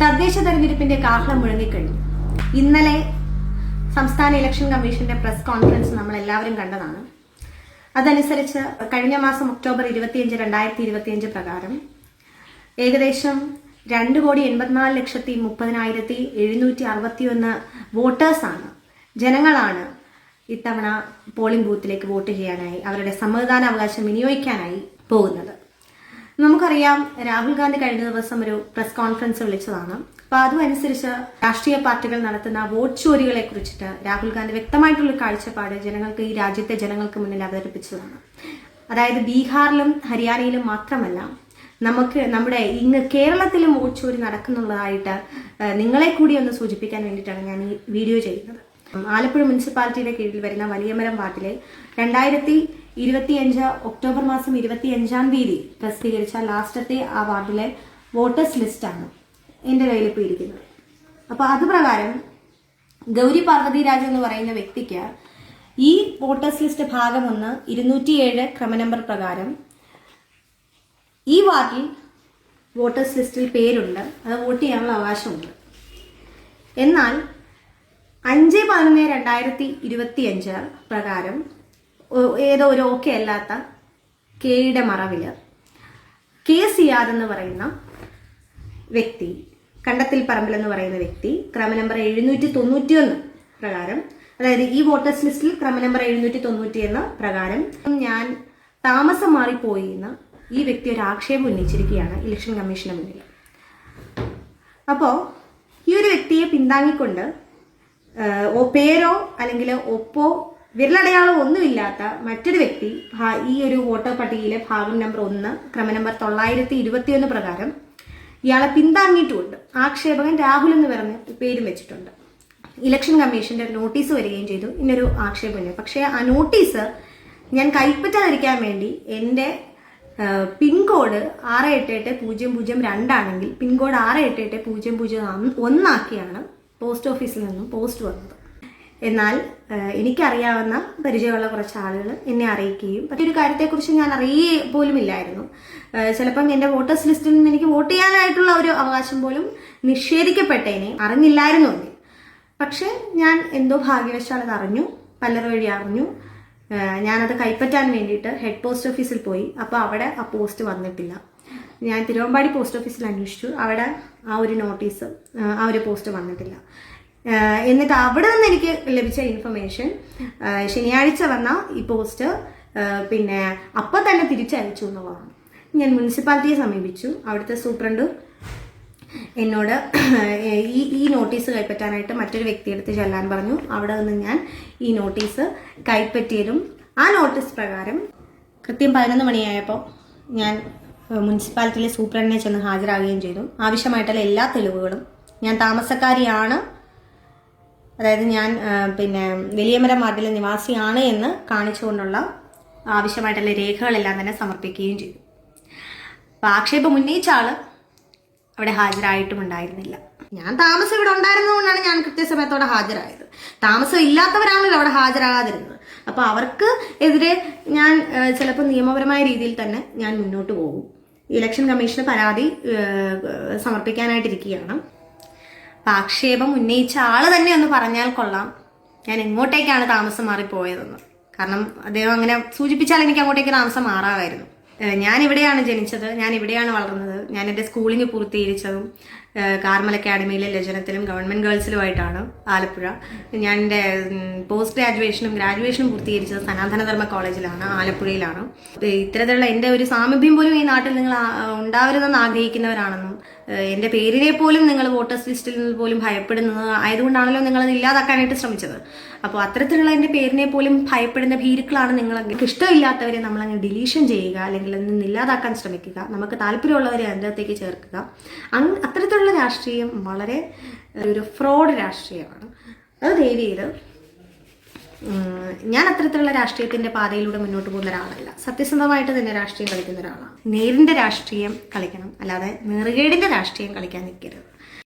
തദ്ദേശ തെരഞ്ഞെടുപ്പിന്റെ കാഹളം മുഴങ്ങിക്കഴിഞ്ഞു. ഇന്നലെ സംസ്ഥാന ഇലക്ഷൻ കമ്മീഷന്റെ പ്രസ് കോൺഫറൻസ് നമ്മൾ എല്ലാവരും കണ്ടതാണ്. അതനുസരിച്ച് കഴിഞ്ഞ മാസം ഒക്ടോബർ ഇരുപത്തിയഞ്ച് രണ്ടായിരത്തി ഇരുപത്തിയഞ്ച് പ്രകാരം ഏകദേശം രണ്ട് കോടി എൺപത്തിനാല് ലക്ഷത്തി മുപ്പതിനായിരത്തി എഴുന്നൂറ്റി അറുപത്തിയൊന്ന് വോട്ടേഴ്സാണ്. ജനങ്ങളാണ് ഇത്തവണ പോളിംഗ് ബൂത്തിലേക്ക് വോട്ട് ചെയ്യാനായി അവരുടെ സമ്മതിദാനാവകാശം വിനിയോഗിക്കാനായി പോകുന്നത്. നമുക്കറിയാം രാഹുൽ ഗാന്ധി കഴിഞ്ഞ ദിവസം ഒരു പ്രസ് കോൺഫറൻസ് വിളിച്ചതാണ്. അപ്പൊ അതുമനുസരിച്ച് രാഷ്ട്രീയ പാർട്ടികൾ നടത്തുന്ന വോട്ട് ചോരികളെ കുറിച്ചിട്ട് രാഹുൽ ഗാന്ധി വ്യക്തമായിട്ടുള്ള കാഴ്ചപ്പാട് ജനങ്ങൾക്ക് ഈ രാജ്യത്തെ ജനങ്ങൾക്ക് മുന്നിൽ അവതരിപ്പിച്ചതാണ്. അതായത് ബീഹാറിലും ഹരിയാനയിലും മാത്രമല്ല നമുക്ക് നമ്മുടെ ഇന്ന് കേരളത്തിലും വോട്ട് ചോരി നടക്കുന്നുള്ളതായിട്ട് നിങ്ങളെ കൂടി ഒന്ന് സൂചിപ്പിക്കാൻ വേണ്ടിയിട്ടാണ് ഞാൻ ഈ വീഡിയോ ചെയ്യുന്നത്. ആലപ്പുഴ മുനിസിപ്പാലിറ്റിയുടെ കീഴിൽ വരുന്ന വലിയമരം വാർഡിലെ രണ്ടായിരത്തി ഇരുപത്തിയഞ്ച് ഒക്ടോബർ മാസം ഇരുപത്തിയഞ്ചാം തീയതി പ്രസിദ്ധീകരിച്ച ലാസ്റ്റത്തെ ആ വാർഡിലെ വോട്ടേഴ്സ് ലിസ്റ്റാണ് എന്റെ കയ്യിൽ ഇപ്പോൾ ഇരിക്കുന്നത് അപ്പോൾ അത് പ്രകാരം ഗൗരി പാർവതി രാജ് എന്ന് പറയുന്ന വ്യക്തിക്ക് ഈ വോട്ടേഴ്സ് ലിസ്റ്റ് ഭാഗം ഒന്ന് ഇരുന്നൂറ്റിയേഴ് ക്രമനമ്പർ പ്രകാരം ഈ വാർഡിൽ വോട്ടേഴ്സ് ലിസ്റ്റിൽ പേരുണ്ട്. അത് വോട്ട് ചെയ്യാനുള്ള അവകാശമുണ്ട്. എന്നാൽ അഞ്ച് പതിനൊന്ന് രണ്ടായിരത്തി ഇരുപത്തിയഞ്ച് പ്രകാരം ഏതോ ഒരു ഓക്കെ അല്ലാത്ത കെയുടെ മറവിൽ കെ സിയാദ് എന്ന് പറയുന്ന വ്യക്തി കണ്ടത്തിൽ പറമ്പിൽ എന്ന് പറയുന്ന വ്യക്തി ക്രമ നമ്പർ എഴുന്നൂറ്റി തൊണ്ണൂറ്റി ഒന്ന് പ്രകാരം അതായത് ഈ വോട്ടേഴ്സ് ലിസ്റ്റിൽ ക്രമ നമ്പർ എഴുന്നൂറ്റി തൊണ്ണൂറ്റി എന്ന പ്രകാരം ഞാൻ താമസം മാറിപ്പോയി എന്ന് ഈ വ്യക്തി ഒരു ആക്ഷേപം ഉന്നയിച്ചിരിക്കുകയാണ് ഇലക്ഷൻ കമ്മീഷന് മുന്നിൽ. അപ്പോൾ ഈ ഒരു വ്യക്തിയെ പിന്താങ്ങിക്കൊണ്ട് പേരോ അല്ലെങ്കിൽ ഒപ്പോ വിരലടയാളോ ഒന്നുമില്ലാത്ത മറ്റൊരു വ്യക്തി ഈ ഒരു വോട്ടർ പട്ടികയിലെ ഭാഗം നമ്പർ ഒന്ന് ക്രമ നമ്പർ തൊള്ളായിരത്തി ഇരുപത്തിയൊന്ന് പ്രകാരം ഇയാളെ പിന്താങ്ങിയിട്ടുമുണ്ട് ആക്ഷേപകൻ രാഹുൽ എന്ന് പറഞ്ഞ് പേരും വെച്ചിട്ടുണ്ട്. ഇലക്ഷൻ കമ്മീഷന്റെ നോട്ടീസ് വരികയും ചെയ്തു. ഇന്നൊരു ആക്ഷേപമുണ്ട്. പക്ഷേ ആ നോട്ടീസ് ഞാൻ കൈപ്പറ്റാതിരിക്കാൻ വേണ്ടി എന്റെ പിൻകോഡ് ആറ് എട്ട് എട്ട് പൂജ്യം പൂജ്യം രണ്ടാണെങ്കിൽ പിൻകോഡ് ആറ് എട്ട് എട്ട് പൂജ്യം പൂജ്യം ഒന്നാക്കിയാണ് പോസ്റ്റ് ഓഫീസിൽ നിന്നും പോസ്റ്റ് വന്നത്. എന്നാൽ എനിക്കറിയാവുന്ന പരിചയമുള്ള കുറച്ച് ആളുകൾ എന്നെ അറിയിക്കുകയും മറ്റൊരു കാര്യത്തെക്കുറിച്ച് ഞാൻ അറിയേ പോലും ഇല്ലായിരുന്നു. ചിലപ്പം എന്റെ വോട്ടേഴ്സ് ലിസ്റ്റിൽ നിന്ന് എനിക്ക് വോട്ട് ചെയ്യാനായിട്ടുള്ള ഒരു അവകാശം പോലും നിഷേധിക്കപ്പെട്ടേനെ അറിഞ്ഞില്ലായിരുന്നു പക്ഷേ ഞാൻ എന്തോ ഭാഗ്യവശാൽ അത് അറിഞ്ഞു പലർ വഴി അറിഞ്ഞു. ഞാനത് കൈപ്പറ്റാൻ വേണ്ടിയിട്ട് ഹെഡ് പോസ്റ്റ് ഓഫീസിൽ പോയി. അപ്പോൾ അവിടെ ആ പോസ്റ്റ് വന്നിട്ടില്ല. ഞാൻ തിരുവമ്പാടി പോസ്റ്റ് ഓഫീസിൽ അന്വേഷിച്ചു. അവിടെ ആ ഒരു നോട്ടീസ് ആ ഒരു പോസ്റ്റ് വന്നിട്ടില്ല. എന്നിട്ട് അവിടെ നിന്ന് എനിക്ക് ലഭിച്ച ഇൻഫർമേഷൻ ശനിയാഴ്ച വന്ന ഈ പോസ്റ്റ് പിന്നെ അപ്പൊ തന്നെ തിരിച്ചയച്ചു എന്നുള്ളതാണ്. ഞാൻ മുനിസിപ്പാലിറ്റിയെ സമീപിച്ചു. അവിടുത്തെ സൂപ്രണ്ട് എന്നോട് ഈ ഈ നോട്ടീസ് കൈപ്പറ്റാനായിട്ട് മറ്റൊരു വ്യക്തിയെടുത്ത് ചെല്ലാൻ പറഞ്ഞു. അവിടെ നിന്ന് ഞാൻ ഈ നോട്ടീസ് കൈപ്പറ്റിയതും ആ നോട്ടീസ് പ്രകാരം കൃത്യം പതിനൊന്ന് മണിയായപ്പോൾ ഞാൻ മുനിസിപ്പാലിറ്റിയിലെ സൂപ്രണ്ടിനെ ചെന്ന് ഹാജരാകുകയും ചെയ്തു. ആവശ്യമായിട്ടുള്ള എല്ലാ തെളിവുകളും ഞാൻ താമസക്കാരിയാണ് അതായത് ഞാൻ പിന്നെ വലിയമര വാർഡിലെ നിവാസിയാണ് എന്ന് കാണിച്ചുകൊണ്ടുള്ള ആവശ്യമായിട്ടുള്ള രേഖകളെല്ലാം തന്നെ സമർപ്പിക്കുകയും ചെയ്തു. അപ്പോൾ ആക്ഷേപം ഉന്നയിച്ച ആൾ അവിടെ ഹാജരായിട്ടും ഉണ്ടായിരുന്നില്ല ഞാൻ താമസം ഇവിടെ ഉണ്ടായിരുന്നതുകൊണ്ടാണ് ഞാൻ കൃത്യസമയത്തോടെ ഹാജരായത്. താമസം ഇല്ലാത്തവരാണല്ലോ അവിടെ ഹാജരാകാതിരുന്നത്. അപ്പോൾ അവർക്ക് എതിരെ ഞാൻ ചിലപ്പോൾ നിയമപരമായ രീതിയിൽ തന്നെ ഞാൻ മുന്നോട്ട് പോകും. ഇലക്ഷൻ കമ്മീഷന് പരാതി സമർപ്പിക്കാനായിട്ടിരിക്കുകയാണ്. അപ്പം ആക്ഷേപം ഉന്നയിച്ച ആൾ തന്നെ ഒന്ന് പറഞ്ഞാൽ കൊള്ളാം. ഞാൻ എങ്ങോട്ടേക്കാണ് താമസം മാറിപ്പോയതെന്ന്. കാരണം അദ്ദേഹം അങ്ങനെ സൂചിപ്പിച്ചാൽ എനിക്ക് അങ്ങോട്ടേക്ക് താമസം മാറാമായിരുന്നു. ഞാൻ ഇവിടെയാണ് ജനിച്ചത് ഞാൻ ഇവിടെയാണ് വളർന്നത് ഞാൻ എന്റെ സ്കൂളിംഗ് പൂർത്തീകരിച്ചതും കാർമൽ അക്കാഡമിയിലെ ലജനത്തിലും ഗവൺമെന്റ് ഗേൾസിലുമായിട്ടാണ് ആലപ്പുഴ. ഞാൻ എന്റെ പോസ്റ്റ് ഗ്രാജുവേഷനും ഗ്രാജുവേഷനും പൂർത്തീകരിച്ചത് സനാതനധർമ്മ കോളേജിലാണ് ആലപ്പുഴയിലാണ്. ഇത്തരത്തിലുള്ള എന്റെ ഒരു സാമീപ്യം പോലും ഈ നാട്ടിൽ നിങ്ങൾ ഉണ്ടാവരുതെന്ന് ആഗ്രഹിക്കുന്നവരാണെന്നും എന്റെ പേരിനെ പോലും നിങ്ങൾ വോട്ടേഴ്സ് ലിസ്റ്റിൽ നിന്ന് പോലും ഭയപ്പെടുന്നത് ആയതുകൊണ്ടാണല്ലോ നിങ്ങളത് ഇല്ലാതാക്കാനായിട്ട് ശ്രമിച്ചത്. അപ്പോൾ അത്തരത്തിലുള്ള എന്റെ പേരിനെ പോലും ഭയപ്പെടുന്ന ഭീരുക്കളാണ് നിങ്ങൾ ഇഷ്ടമില്ലാത്തവരെ നമ്മളങ്ങ് ഡിലീഷൻ ചെയ്യുക അല്ലെങ്കിൽ നിന്ന് ഇല്ലാതാക്കാൻ ശ്രമിക്കുക നമുക്ക് താല്പര്യമുള്ളവരെ അതിന്റെ അകത്തേക്ക് ചേർക്കുക. അങ് അത്തരത്തിലുള്ള രാഷ്ട്രീയം വളരെ ഒരു ഫ്രോഡ് രാഷ്ട്രീയമാണ്. അത് ദയവ് ഞാൻ അത്തരത്തിലുള്ള രാഷ്ട്രീയത്തിന്റെ പാതയിലൂടെ മുന്നോട്ട് പോകുന്ന ഒരാളല്ല. സത്യസന്ധമായിട്ട് തന്നെ രാഷ്ട്രീയം കളിക്കുന്ന ഒരാളാണ്. നേരിന്റെ രാഷ്ട്രീയം കളിക്കണം. അല്ലാതെ നേറുകേടിന്റെ രാഷ്ട്രീയം കളിക്കാൻ നിൽക്കരുത്.